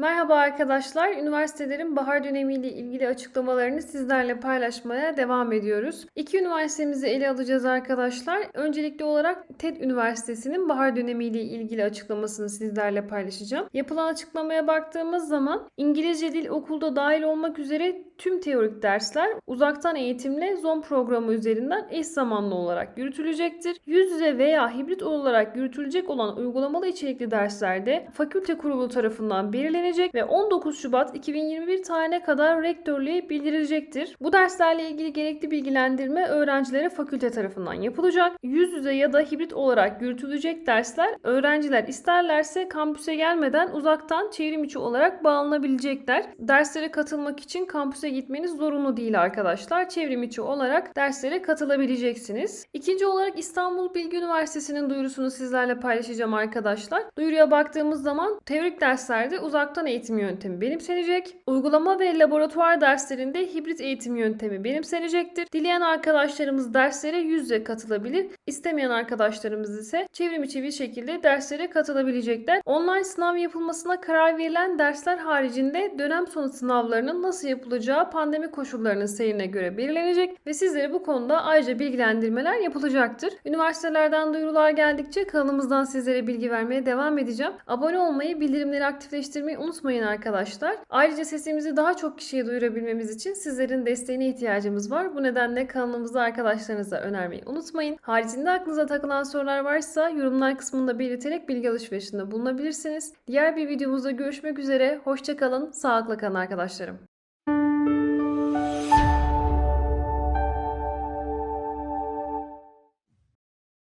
Merhaba arkadaşlar. Üniversitelerin bahar dönemiyle ilgili açıklamalarını sizlerle paylaşmaya devam ediyoruz. İki üniversitemizi ele alacağız arkadaşlar. Öncelikli olarak TED Üniversitesi'nin bahar dönemiyle ilgili açıklamasını sizlerle paylaşacağım. Yapılan açıklamaya baktığımız zaman İngilizce dil okulda dahil olmak üzere tüm teorik dersler uzaktan eğitimle ZON programı üzerinden eş zamanlı olarak yürütülecektir. Yüz yüze veya hibrit olarak yürütülecek olan uygulamalı içerikli derslerde fakülte kurulu tarafından belirlenecek ve 19 Şubat 2021 tarihine kadar rektörlüğe bildirilecektir. Bu derslerle ilgili gerekli bilgilendirme öğrencilere fakülte tarafından yapılacak. Yüz yüze ya da hibrit olarak yürütülecek dersler öğrenciler isterlerse kampüse gelmeden uzaktan çevrim içi olarak bağlanabilecekler. Derslere katılmak için kampüse gitmeniz zorunlu değil arkadaşlar. Çevrim içi olarak derslere katılabileceksiniz. İkinci olarak İstanbul Bilgi Üniversitesi'nin duyurusunu sizlerle paylaşacağım arkadaşlar. Duyuruya baktığımız zaman teorik derslerde uzaktan eğitim yöntemi benimsenecek. Uygulama ve laboratuvar derslerinde hibrit eğitim yöntemi benimsenecektir. Dileyen arkadaşlarımız derslere yüz yüze katılabilir. İstemeyen arkadaşlarımız ise çevrim içi bir şekilde derslere katılabilecekler. Online sınav yapılmasına karar verilen dersler haricinde dönem sonu sınavlarının nasıl yapılacağı pandemi koşullarının seyrine göre belirlenecek ve sizlere bu konuda ayrıca bilgilendirmeler yapılacaktır. Üniversitelerden duyurular geldikçe kanalımızdan sizlere bilgi vermeye devam edeceğim. Abone olmayı, bildirimleri aktifleştirmeyi unutmayın arkadaşlar. Ayrıca sesimizi daha çok kişiye duyurabilmemiz için sizlerin desteğine ihtiyacımız var. Bu nedenle kanalımızı arkadaşlarınıza önermeyi unutmayın. Haricinde aklınıza takılan sorular varsa yorumlar kısmında belirterek bilgi alışverişinde bulunabilirsiniz. Diğer bir videomuzda görüşmek üzere. Hoşçakalın, sağlıkla kalın arkadaşlarım.